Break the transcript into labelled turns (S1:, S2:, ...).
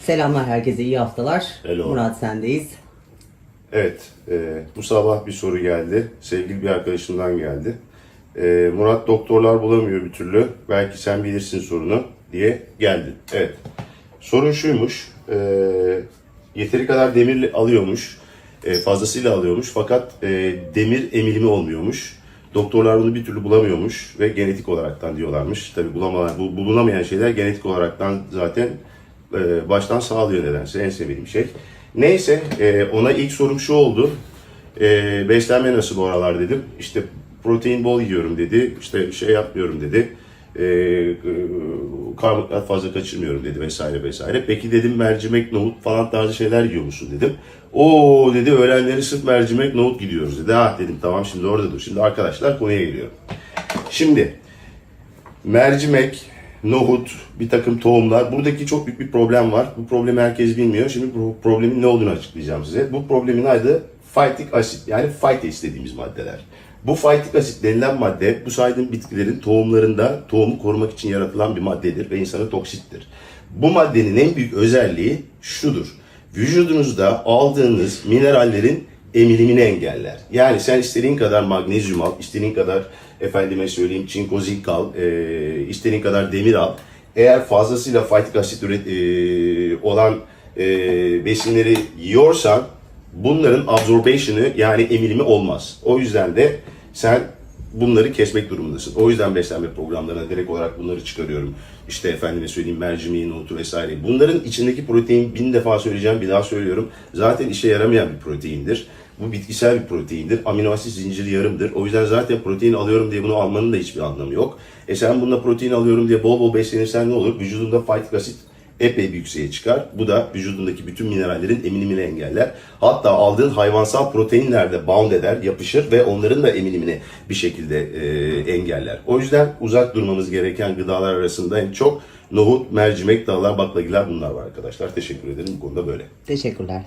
S1: Selamlar herkese, iyi haftalar.
S2: Hello.
S1: Murat sendeyiz.
S2: Evet, e, bu sabah bir soru geldi. Sevgili bir arkadaşımdan geldi. E, Murat doktorlar bulamıyor bir türlü. Belki sen bilirsin sorunu diye geldi. Evet, sorun şuymuş. E, yeteri kadar demir alıyormuş. E, fazlasıyla alıyormuş. Fakat e, demir emilimi olmuyormuş. Doktorlar bunu bir türlü bulamıyormuş ve genetik olaraktan diyorlarmış. Tabi bulamayan, bu, bulunamayan şeyler genetik olaraktan zaten e, baştan sağlıyor nedense en sevdiğim şey. Neyse e, ona ilk sorum şu oldu. E, beslenme nasıl bu aralar dedim. İşte protein bol yiyorum dedi. İşte şey yapmıyorum dedi. E, e, karbonhidrat fazla kaçırmıyorum dedi vesaire vesaire. Peki dedim mercimek, nohut falan tarzı şeyler yiyor musun dedim. O dedi öğlenleri sırf mercimek, nohut gidiyoruz dedi. Ah dedim tamam şimdi orada dur. Şimdi arkadaşlar konuya geliyorum. Şimdi mercimek, nohut, bir takım tohumlar. Buradaki çok büyük bir problem var. Bu problemi herkes bilmiyor. Şimdi bu problemin ne olduğunu açıklayacağım size. Bu problemin adı phytic asit yani phytes dediğimiz maddeler. Bu phytic asit denilen madde bu saydığım bitkilerin tohumlarında tohumu korumak için yaratılan bir maddedir ve insana toksittir. Bu maddenin en büyük özelliği şudur. Vücudunuzda aldığınız minerallerin emilimini engeller. Yani sen istediğin kadar magnezyum al, istediğin kadar efendime söyleyeyim çinko zinc al, e, istediğin kadar demir al. Eğer fazlasıyla phytic asit üret, e, olan e, besinleri yiyorsan bunların absorbation'ı yani emilimi olmaz. O yüzden de sen bunları kesmek durumundasın. O yüzden beslenme programlarına direkt olarak bunları çıkarıyorum. İşte efendime söyleyeyim mercimeği, nohutu vesaire. Bunların içindeki protein bin defa söyleyeceğim bir daha söylüyorum. Zaten işe yaramayan bir proteindir. Bu bitkisel bir proteindir. Amino asit zinciri yarımdır. O yüzden zaten protein alıyorum diye bunu almanın da hiçbir anlamı yok. E sen bununla protein alıyorum diye bol bol beslenirsen ne olur? Vücudunda phytic asit epey bir yükseğe çıkar. Bu da vücudundaki bütün minerallerin eminimini engeller. Hatta aldığın hayvansal proteinler de bound eder, yapışır ve onların da eminimini bir şekilde e, engeller. O yüzden uzak durmamız gereken gıdalar arasında en çok nohut, mercimek, dağlar, baklagiller bunlar var arkadaşlar. Teşekkür ederim. Bu konuda böyle.
S1: Teşekkürler.